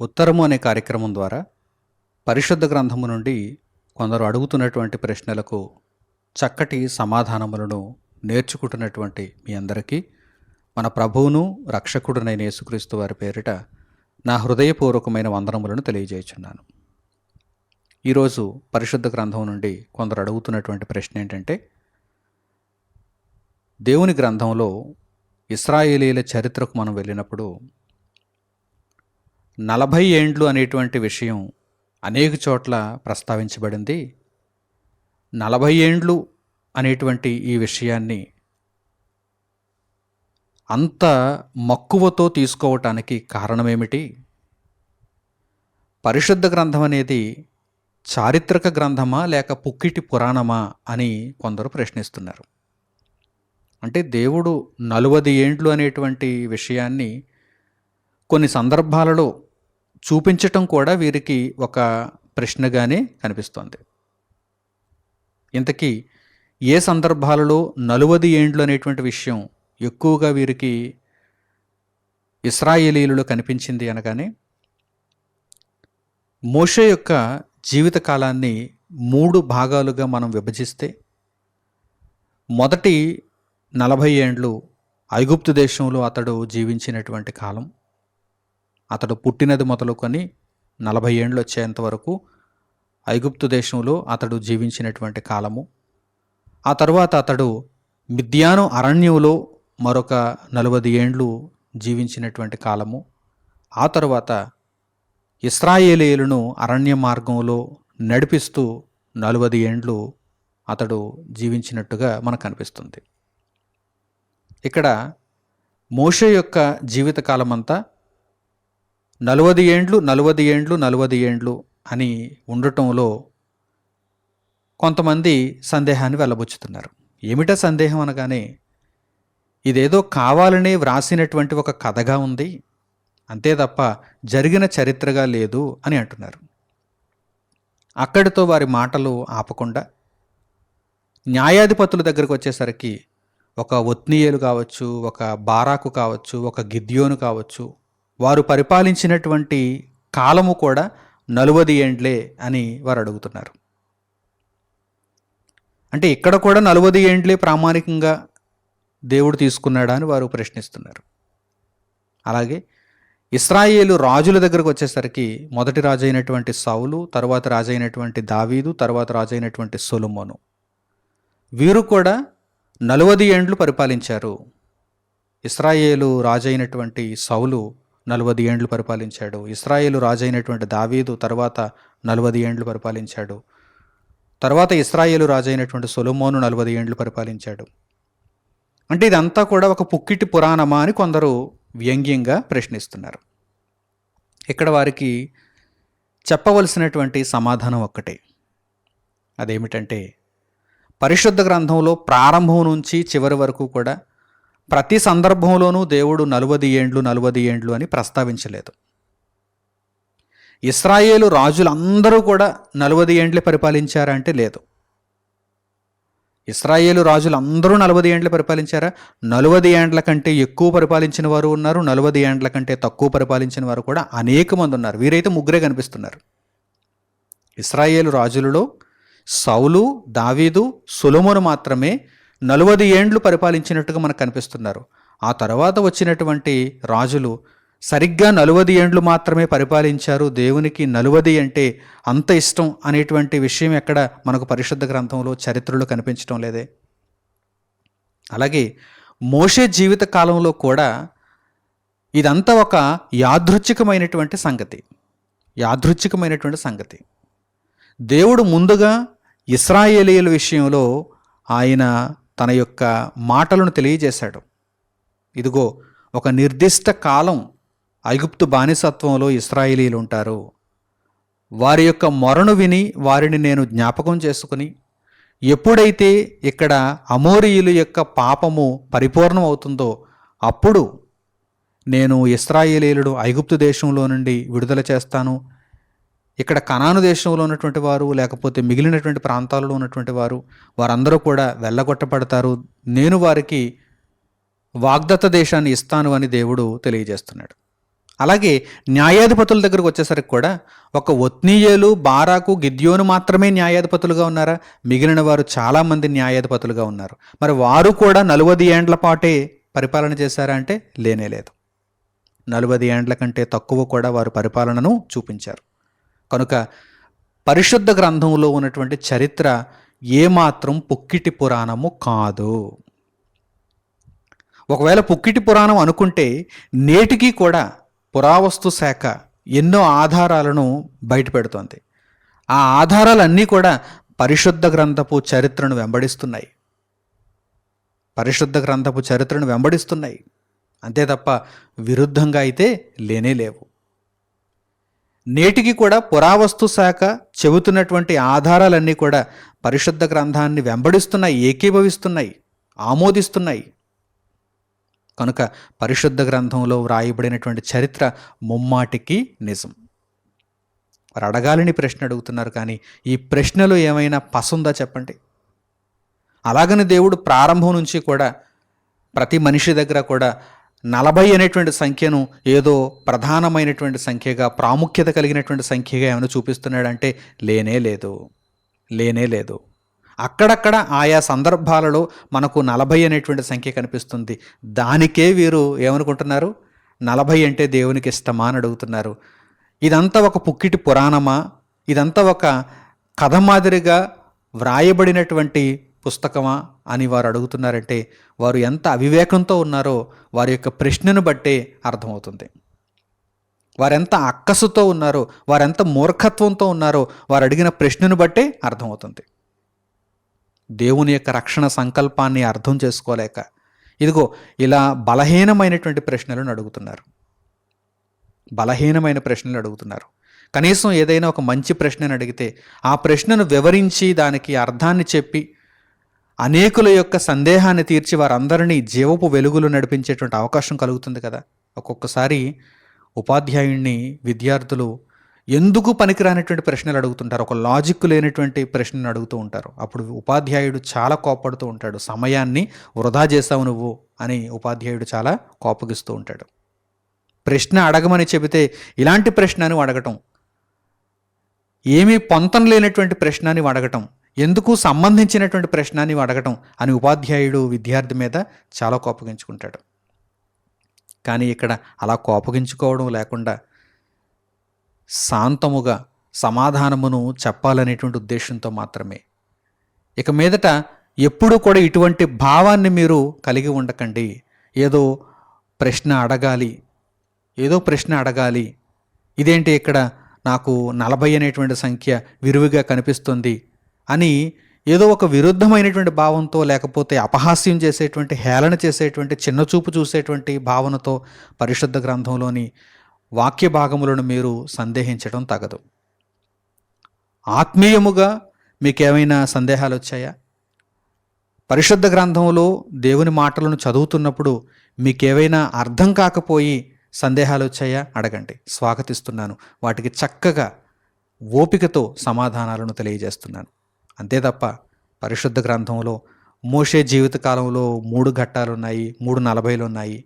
ఉత్తరము అనే కార్యక్రమం ద్వారా పరిశుద్ధ గ్రంథము నుండి కొందరు అడుగుతున్నటువంటి ప్రశ్నలకు చక్కటి సమాధానములను నేర్చుకుంటున్నటువంటి మీ అందరికీ మన ప్రభువును రక్షకుడునైన యేసుక్రీస్తు వారి పేరిట నా హృదయపూర్వకమైన వందనములను తెలియజేయుచున్నాను. ఈరోజు పరిశుద్ధ గ్రంథం నుండి కొందరు అడుగుతున్నటువంటి ప్రశ్న ఏంటంటే దేవుని గ్రంథంలో ఇస్రాయేలీల చరిత్రకు మనం వెళ్ళినప్పుడు నలభై ఏండ్లు అనేటువంటి విషయం అనేక చోట్ల ప్రస్తావించబడింది. నలభై ఏండ్లు అనేటువంటి ఈ విషయాన్ని అంత మక్కువతో తీసుకోవటానికి కారణమేమిటి? పరిశుద్ధ గ్రంథం అనేది చారిత్రక గ్రంథమా లేక పుక్కిటి పురాణమా అని కొందరు ప్రశ్నిస్తున్నారు. అంటే దేవుడు నలువది ఏండ్లు అనేటువంటి విషయాన్ని కొన్ని సందర్భాలలో చూపించటం కూడా వీరికి ఒక ప్రశ్నగానే కనిపిస్తోంది. ఇంతకీ ఏ సందర్భాలలో నలువది ఏండ్లు అనేటువంటి విషయం ఎక్కువగా వీరికి ఇస్రాయేలీలలో కనిపించింది అనగానే మోషే యొక్క జీవిత కాలాన్ని మూడు భాగాలుగా మనం విభజిస్తే మొదటి నలభై ఏండ్లు ఐగుప్తు దేశంలో అతడు జీవించినటువంటి కాలం అతడు పుట్టినది మొదలుకొని నలభై ఏండ్లు వచ్చేంత వరకు ఐగుప్తు దేశంలో అతడు జీవించినటువంటి కాలము. ఆ తర్వాత అతడు మిద్యాను అరణ్యంలో మరొక నలభై ఏండ్లు జీవించినటువంటి కాలము. ఆ తర్వాత ఇస్రాయేలీలను అరణ్య మార్గంలో నడిపిస్తూ నలభై ఏండ్లు అతడు జీవించినట్టుగా మనకు కనిపిస్తుంది ఇక్కడ మోషే యొక్క జీవితకాలమంతా నలవది ఏండ్లు నలవది ఏండ్లు నలవది ఏండ్లు అని ఉండటంలో కొంతమంది సందేహాన్ని వెళ్ళబుచ్చుతున్నారు. ఏమిటా సందేహం అనగానే ఇదేదో కావాలనే వ్రాసినటువంటి ఒక కథగా ఉంది అంతే తప్ప జరిగిన చరిత్రగా లేదు అని అంటున్నారు. అక్కడితో వారి మాటలు ఆపకుండా న్యాయాధిపతుల దగ్గరకు వచ్చేసరికి ఒక ఒత్నీయులు కావచ్చు ఒక బారాకు కావచ్చు ఒక గిద్యోను కావచ్చు వారు పరిపాలించినటువంటి కాలము కూడా నలువది ఏండ్లే అని వారు అడుగుతున్నారు. అంటే ఇక్కడ కూడా నలువది ఏండ్లే ప్రామాణికంగా దేవుడు తీసుకున్నాడా అని వారు ప్రశ్నిస్తున్నారు. అలాగే ఇస్రాయేలు రాజుల దగ్గరకు వచ్చేసరికి మొదటి రాజు అయినటువంటి సౌలు తర్వాత రాజు అయినటువంటి దావీదు తర్వాత రాజు అయినటువంటి సొలుమోను. వీరు కూడా నలువది ఏండ్లు పరిపాలించారు. ఇస్రాయేలు రాజు అయినటువంటి సౌలు నలభై ఏండ్లు పరిపాలించాడు. ఇస్రాయేలు రాజైనటువంటి దావీదు తర్వాత నలువది ఏండ్లు పరిపాలించాడు. తర్వాత ఇస్రాయేలు రాజు అయినటువంటి నలభై ఏండ్లు పరిపాలించాడు. అంటే ఇదంతా కూడా ఒక పుక్కిటి పురాణమా అని కొందరు వ్యంగ్యంగా ప్రశ్నిస్తున్నారు. ఇక్కడ వారికి చెప్పవలసినటువంటి సమాధానం ఒక్కటే. అదేమిటంటే పరిశుద్ధ గ్రంథంలో ప్రారంభం నుంచి చివరి వరకు కూడా ప్రతి సందర్భంలోనూ దేవుడు నలువది ఏండ్లు నలువది ఏండ్లు అని ప్రస్తావించలేదు. ఇస్రాయేలు రాజులందరూ కూడా నలువది ఏండ్లే పరిపాలించారంటే లేదు. ఇస్రాయేలు రాజులు అందరూ నలభై ఏండ్లు పరిపాలించారా? నలభై ఏండ్ల కంటే ఎక్కువ పరిపాలించిన వారు ఉన్నారు నలభై ఏండ్ల కంటే తక్కువ పరిపాలించిన వారు కూడా అనేక మంది ఉన్నారు. వీరైతే ముగ్గురే కనిపిస్తున్నారు. ఇస్రాయేలు రాజులలో సౌలు దావీదు సులమును మాత్రమే నలువది ఏండ్లు పరిపాలించినట్టుగా మనకు కనిపిస్తున్నారు. ఆ తర్వాత వచ్చినటువంటి రాజులు సరిగ్గా నలువది ఏండ్లు మాత్రమే పరిపాలించారు. దేవునికి నలువది అంటే అంత ఇష్టం అనేటువంటి విషయం ఎక్కడ మనకు పరిశుద్ధ గ్రంథంలో చరిత్రలో కనిపించడం లేదే. అలాగే మోషే జీవిత కాలంలో కూడా ఇదంతా ఒక యాదృచ్ఛికమైనటువంటి సంగతి. యాదృచ్ఛికమైనటువంటి సంగతి. దేవుడు ముందుగా ఇస్రాయేలీల విషయంలో ఆయన తన యొక్క మాటలను తెలియజేశాడు. ఇదిగో ఒక నిర్దిష్ట కాలం ఐగుప్తు బానిసత్వంలో ఇస్రాయేలీలు ఉంటారు. వారి యొక్క మొరను విని వారిని నేను జ్ఞాపకం చేసుకుని ఎప్పుడైతే ఇక్కడ అమోరియుల యొక్క పాపము పరిపూర్ణం అవుతుందో అప్పుడు నేను ఇస్రాయేలీలుడు ఐగుప్తు దేశంలో నుండి విడుదల చేస్తాను. ఇక్కడ కనాను దేశంలో ఉన్నటువంటి వారు లేకపోతే మిగిలినటువంటి ప్రాంతాలలో ఉన్నటువంటి వారు వారందరూ కూడా వెళ్ళగొట్టబడతారు. నేను వారికి వాగ్దత్త దేశాన్ని ఇస్తాను అని దేవుడు తెలియజేస్తున్నాడు. అలాగే న్యాయాధిపతుల దగ్గరకు వచ్చేసరికి కూడా ఒక ఒత్నీయేలు బారాకు గిద్యోను మాత్రమే న్యాయాధిపతులుగా ఉన్నారా? మిగిలిన వారు చాలామంది న్యాయాధిపతులుగా ఉన్నారు. మరి వారు కూడా నలువది ఏండ్ల పాటే పరిపాలన చేశారా అంటే లేనే లేదు. నలువది ఏండ్ల కంటే తక్కువ కూడా వారు పరిపాలనను చూపించారు. కనుక పరిశుద్ధ గ్రంథంలో ఉన్నటువంటి చరిత్ర ఏమాత్రం పుక్కిటి పురాణము కాదు. ఒకవేళ పుక్కిటి పురాణం అనుకుంటే నేటికి కూడా పురావస్తు శాఖ ఎన్నో ఆధారాలను బయటపెడుతోంది ఆ ఆధారాలన్నీ కూడా పరిశుద్ధ గ్రంథపు చరిత్రను వెంబడిస్తున్నాయి. పరిశుద్ధ గ్రంథపు చరిత్రను వెంబడిస్తున్నాయి. అంతే తప్ప విరుద్ధంగా అయితే లేనే లేవు. నేటికి కూడా పురావస్తు శాఖ చెబుతున్నటువంటి ఆధారాలన్నీ కూడా పరిశుద్ధ గ్రంథాన్ని వెంబడిస్తున్నాయి ఏకీభవిస్తున్నాయి ఆమోదిస్తున్నాయి. కనుక పరిశుద్ధ గ్రంథంలో వ్రాయబడినటువంటి చరిత్ర ముమ్మాటికి నిజం. వారు అడగాలని ప్రశ్న అడుగుతున్నారు కానీ ఈ ప్రశ్నలో ఏమైనా పసుందా చెప్పండి? అలాగని దేవుడు ప్రారంభం నుంచి కూడా ప్రతి మనిషి దగ్గర కూడా నలభై అనేటువంటి సంఖ్యను ఏదో ప్రధానమైనటువంటి సంఖ్యగా ప్రాముఖ్యత కలిగినటువంటి సంఖ్యగా ఏమైనా చూపిస్తున్నాడంటే లేనే లేదు. లేనే లేదు. అక్కడక్కడ ఆయా సందర్భాలలో మనకు నలభై అనేటువంటి సంఖ్య కనిపిస్తుంది. దానికే వీరు ఏమనుకుంటున్నారు? నలభై అంటే దేవునికి ఇష్టమా అని అడుగుతున్నారు. ఇదంతా ఒక పుక్కిటి పురాణమా? ఇదంతా ఒక కథ మాదిరిగా వ్రాయబడినటువంటి పుస్తకమా అని వారు అడుగుతున్నారంటే వారు ఎంత అవివేకంతో ఉన్నారో వారి యొక్క ప్రశ్నను బట్టే అర్థమవుతుంది. వారెంత అక్కసుతో ఉన్నారో వారెంత మూర్ఖత్వంతో ఉన్నారో వారు అడిగిన ప్రశ్నను బట్టే అర్థమవుతుంది. దేవుని యొక్క రక్షణ సంకల్పాన్ని అర్థం చేసుకోలేక ఇదిగో ఇలా బలహీనమైనటువంటి ప్రశ్నలను అడుగుతున్నారు. బలహీనమైన ప్రశ్నలు అడుగుతున్నారు. కనీసం ఏదైనా ఒక మంచి ప్రశ్నను అడిగితే ఆ ప్రశ్నను వివరించి దానికి అర్థాన్ని చెప్పి అనేకుల యొక్క సందేహాన్ని తీర్చి వారందరినీ జీవపు వెలుగులు నడిపించేటువంటి అవకాశం కలుగుతుంది కదా. ఒక్కొక్కసారి ఉపాధ్యాయుణ్ణి విద్యార్థులు ఎందుకు పనికిరానటువంటి ప్రశ్నలు అడుగుతుంటారు? ఒక లాజిక్ లేనటువంటి ప్రశ్నలు అడుగుతూ ఉంటారు. అప్పుడు ఉపాధ్యాయుడు చాలా కోపడుతూ ఉంటాడు. సమయాన్ని వృధా చేసావు నువ్వు అని ఉపాధ్యాయుడు చాలా కోపగిస్తూ ఉంటాడు. ప్రశ్న అడగమని చెబితే ఇలాంటి ప్రశ్న అని అడగటం ఏమీ పొంతం లేనటువంటి ప్రశ్న అని అడగటం ఎందుకు సంబంధించినటువంటి ప్రశ్న నీవు అడగటం అని ఉపాధ్యాయుడు విద్యార్థి మీద చాలా కోపగించుకుంటాడు. కానీ ఇక్కడ అలా కోపగించుకోవడం లేకుండా శాంతముగా సమాధానమును చెప్పాలనేటువంటి ఉద్దేశంతో మాత్రమే. ఇక మీదట ఎప్పుడూ కూడా ఇటువంటి భావాన్ని మీరు కలిగి ఉండకండి. ఏదో ప్రశ్న అడగాలి ఏదో ప్రశ్న అడగాలి. ఇదేంటి ఇక్కడ నాకు నలభై అనేటువంటి సంఖ్య విరివిగా కనిపిస్తుంది? అని ఏదో ఒక విరుద్ధమైనటువంటి భావంతో లేకపోతే అపహాస్యం చేసేటువంటి హేళన చేసేటువంటి చిన్నచూపు చూసేటువంటి భావనతో పరిశుద్ధ గ్రంథంలోని వాక్య భాగములను మీరు సందేహించడం తగదు. ఆత్మీయముగా మీకేమైనా సందేహాలు వచ్చాయా పరిశుద్ధ గ్రంథంలో దేవుని మాటలను చదువుతున్నప్పుడు మీకేవైనా అర్థం కాకపోయి సందేహాలు వచ్చాయా అడగండి. స్వాగతిస్తున్నాను. వాటికి చక్కగా ఓపికతో సమాధానాలను తెలియజేస్తున్నాను. అంతే తప్ప పరిశుద్ధ గ్రంథంలో మోషే జీవితకాలంలో మూడు ఘట్టాలు ఉన్నాయి మూడు నలభైలు ఉన్నాయి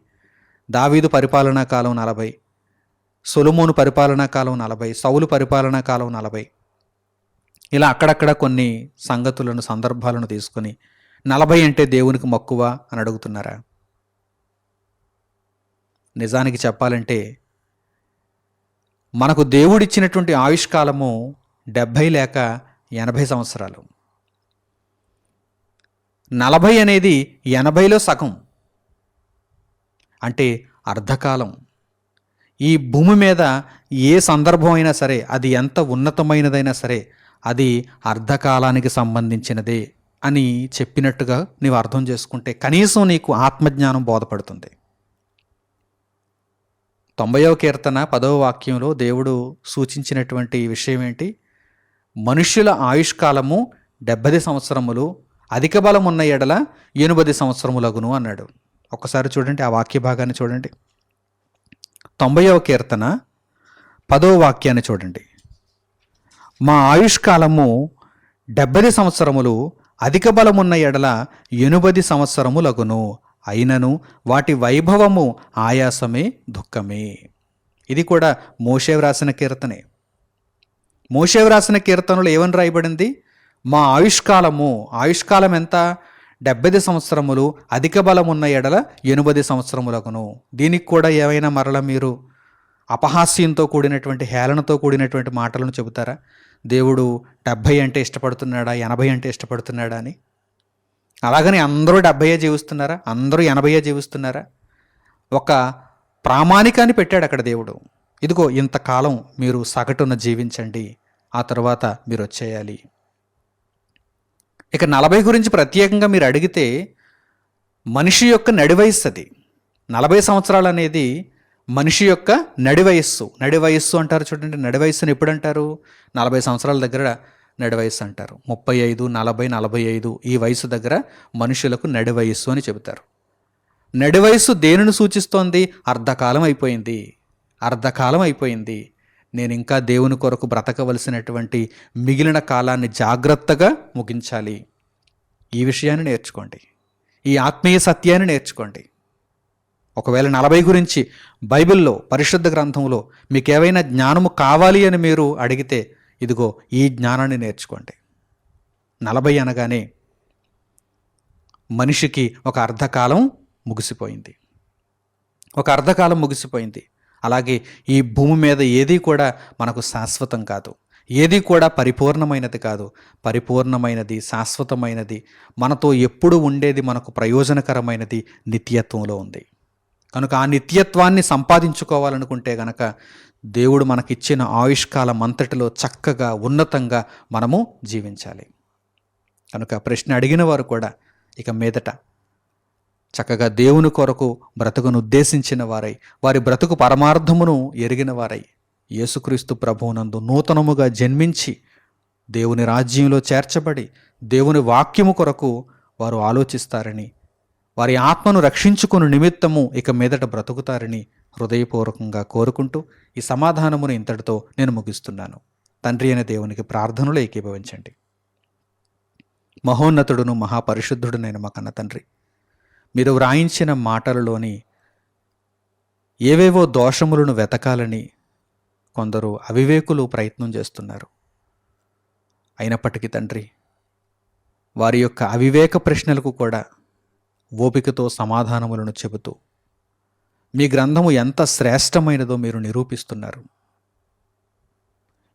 దావీదు పరిపాలనా కాలం నలభై సొలుమోను పరిపాలనా కాలం నలభై సౌలు పరిపాలనా కాలం నలభై. ఇలా అక్కడక్కడ కొన్ని సంగతులను సందర్భాలను తీసుకొని నలభై అంటే దేవునికి మక్కువ అని అడుగుతున్నారా? నిజానికి చెప్పాలంటే మనకు దేవుడిచ్చినటువంటి ఆయుష్కాలము డెబ్భై లేక ఎనభై సంవత్సరాలు. నలభై అనేది ఎనభైలో సగం. అంటే అర్ధకాలం. ఈ భూమి మీద ఏ సందర్భం అయినా సరే అది ఎంత ఉన్నతమైనదైనా సరే అది అర్ధకాలానికి సంబంధించినదే అని చెప్పినట్టుగా నీవు అర్థం చేసుకుంటే కనీసం నీకు ఆత్మజ్ఞానం బోధపడుతుంది. తొంభైవ కీర్తన పదవ వాక్యంలో దేవుడు సూచించినటువంటి విషయం ఏంటి? మనుష్యుల ఆయుష్కాలము డెబ్బది సంవత్సరములు అధిక బలం ఉన్న ఎడల ఎనుబది సంవత్సరములగును అన్నాడు. ఒక్కసారి చూడండి ఆ వాక్య భాగాన్ని చూడండి. తొంభైవ కీర్తన పదవ వాక్యాన్ని చూడండి. మా ఆయుష్కాలము డెబ్బది సంవత్సరములు అధిక బలమున్న ఎడల ఎనుబది సంవత్సరములగును. అయినను వాటి వైభవము ఆయాసమే దుఃఖమే. ఇది కూడా మోషే వ్రాసిన కీర్తనే. మోషే వ్రాసిన కీర్తనలు ఏమని రాయబడింది? మా ఆయుష్కాలము ఆయుష్కాలం ఎంత? డెబ్బది సంవత్సరములు అధిక బలం ఉన్న ఎడల ఎనుబది సంవత్సరములకును. దీనికి కూడా ఏమైనా మరల మీరు అపహాస్యంతో కూడినటువంటి హేళనతో కూడినటువంటి మాటలను చెబుతారా? దేవుడు డెబ్భై అంటే ఇష్టపడుతున్నాడా ఎనభై అంటే ఇష్టపడుతున్నాడా అని. అలాగని అందరూ డెబ్భైయే జీవిస్తున్నారా? అందరూ ఎనభైయే జీవిస్తున్నారా? ఒక ప్రామాణికాన్ని పెట్టాడు అక్కడ దేవుడు. ఇదిగో ఇంతకాలం మీరు సగటున జీవించండి. ఆ తర్వాత మీరు వచ్చేయాలి ఇక నలభై గురించి ప్రత్యేకంగా మీరు అడిగితే మనిషి యొక్క నడివయస్సు అది నలభై సంవత్సరాలు అనేది మనిషి యొక్క నడి వయస్సు నడి వయస్సు అంటారు చూడండి నడివయస్సుని ఎప్పుడు అంటారు నలభై సంవత్సరాల దగ్గర నడివయస్సు అంటారు. ముప్పై ఐదు నలభై నలభై ఐదు ఈ వయసు దగ్గర మనుషులకు నడివయస్సు అని చెబుతారు. నడివయస్సు దేనిని సూచిస్తోంది? అర్ధకాలం అయిపోయింది. అర్ధకాలం అయిపోయింది. నేను ఇంకా దేవుని కొరకు బ్రతకవలసినటువంటి మిగిలిన కాలాన్ని జాగ్రత్తగా ముగించాలి. ఈ విషయాన్ని నేర్చుకోండి. ఈ ఆత్మీయ సత్యాన్ని నేర్చుకోండి. ఒకవేళ నలభై గురించి బైబిల్లో పరిశుద్ధ గ్రంథంలో మీకు ఏవైనా జ్ఞానము కావాలి అని మీరు అడిగితే ఇదిగో ఈ జ్ఞానాన్ని నేర్చుకోండి. నలభై అనగానే మనిషికి ఒక అర్ధకాలం ముగిసిపోయింది. ఒక అర్ధకాలం ముగిసిపోయింది. అలాగే ఈ భూమి మీద ఏది కూడా మనకు శాశ్వతం కాదు. ఏది కూడా పరిపూర్ణమైనది కాదు. పరిపూర్ణమైనది శాశ్వతమైనది మనతో ఎప్పుడు ఉండేది మనకు ప్రయోజనకరమైనది నిత్యత్వంలో ఉంది. కనుక ఆ నిత్యత్వాన్ని సంపాదించుకోవాలనుకుంటే గనక దేవుడు మనకిచ్చిన ఆయుష్కాలం అంతటిలో చక్కగా ఉన్నతంగా మనము జీవించాలి. కనుక ప్రశ్న అడిగిన వారు కూడా ఇక మీదట చక్కగా దేవుని కొరకు బ్రతుకును ఉద్దేశించిన వారై వారి బ్రతుకు పరమార్థమును ఎరిగిన వారై యేసుక్రీస్తు ప్రభువునందు నూతనముగా జన్మించి దేవుని రాజ్యంలో చేర్చబడి దేవుని వాక్యము కొరకు వారు ఆలోచిస్తారని వారి ఆత్మను రక్షించుకుని నిమిత్తము ఇక మీదట బ్రతుకుతారని హృదయపూర్వకంగా కోరుకుంటూ ఈ సమాధానమును ఇంతటితో నేను ముగిస్తున్నాను. తండ్రి అయిన దేవునికి ప్రార్థనలు ఏకీభవించండి. మహోన్నతుడును మహాపరిశుద్ధుడునైన మా కన్న తండ్రి మీరు వ్రాయించిన మాటలలోని ఏవేవో దోషములను వెతకాలని కొందరు అవివేకులు ప్రయత్నం చేస్తున్నారు. అయినప్పటికీ తండ్రి వారి యొక్క అవివేక ప్రశ్నలకు కూడా ఓపికతో సమాధానములను చెబుతూ మీ గ్రంథము ఎంత శ్రేష్టమైనదో మీరు నిరూపిస్తున్నారు.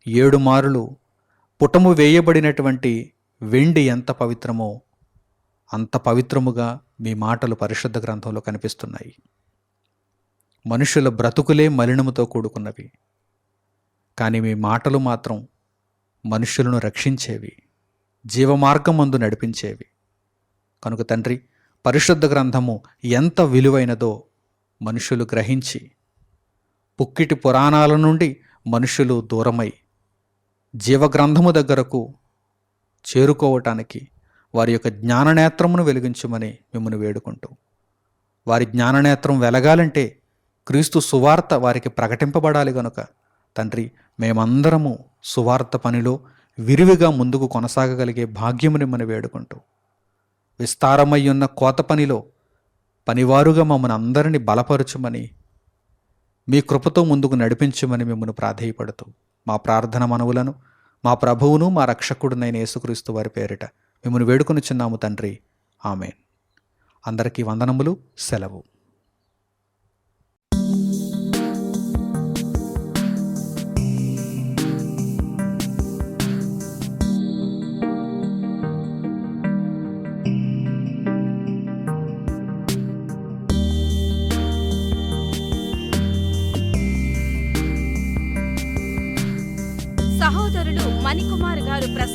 ఏడు మారులు పుటము వేయబడినటువంటి వెండి ఎంత పవిత్రమో అంత పవిత్రముగా మీ మాటలు పరిశుద్ధ గ్రంథంలో కనిపిస్తున్నాయి. మనుషుల బ్రతుకులే మలినముతో కూడుకున్నవి. కానీ మీ మాటలు మాత్రం మనుషులను రక్షించేవి. జీవమార్గం మందు నడిపించేవి. కనుక తండ్రి పరిశుద్ధ గ్రంథము ఎంత విలువైనదో మనుషులు గ్రహించి పుక్కిటి పురాణాల నుండి మనుషులు దూరమై జీవగ్రంథము దగ్గరకు చేరుకోవటానికి వారి యొక్క జ్ఞాననేత్రమును వెలిగించమని మిమ్మల్ని వేడుకుంటూ. వారి జ్ఞాననేత్రం వెలగాలంటే క్రీస్తు సువార్త వారికి ప్రకటింపబడాలి గనుక. తండ్రి మేమందరము సువార్త పనిలో విరివిగా ముందుకు కొనసాగగలిగే భాగ్యముని మనం వేడుకుంటూ. విస్తారమై ఉన్న కోత పనిలో పనివారుగా మమ్మల్ని అందరినీ బలపరచుమని మీ కృపతో ముందుకు నడిపించమని మిమ్మల్ని ప్రాధేయపడుతూ. మా ప్రార్థన మనవులను మా ప్రభువును మా రక్షకుడునైన యేసుక్రీస్తు వారి పేరిట మిమ్మల్ని వేడుకొని చిన్నాము తండ్రి. ఆమె అందరికీ వందనములు సెలవు. సహోదరులు మణికుమార్ గారు ప్రసంగించిన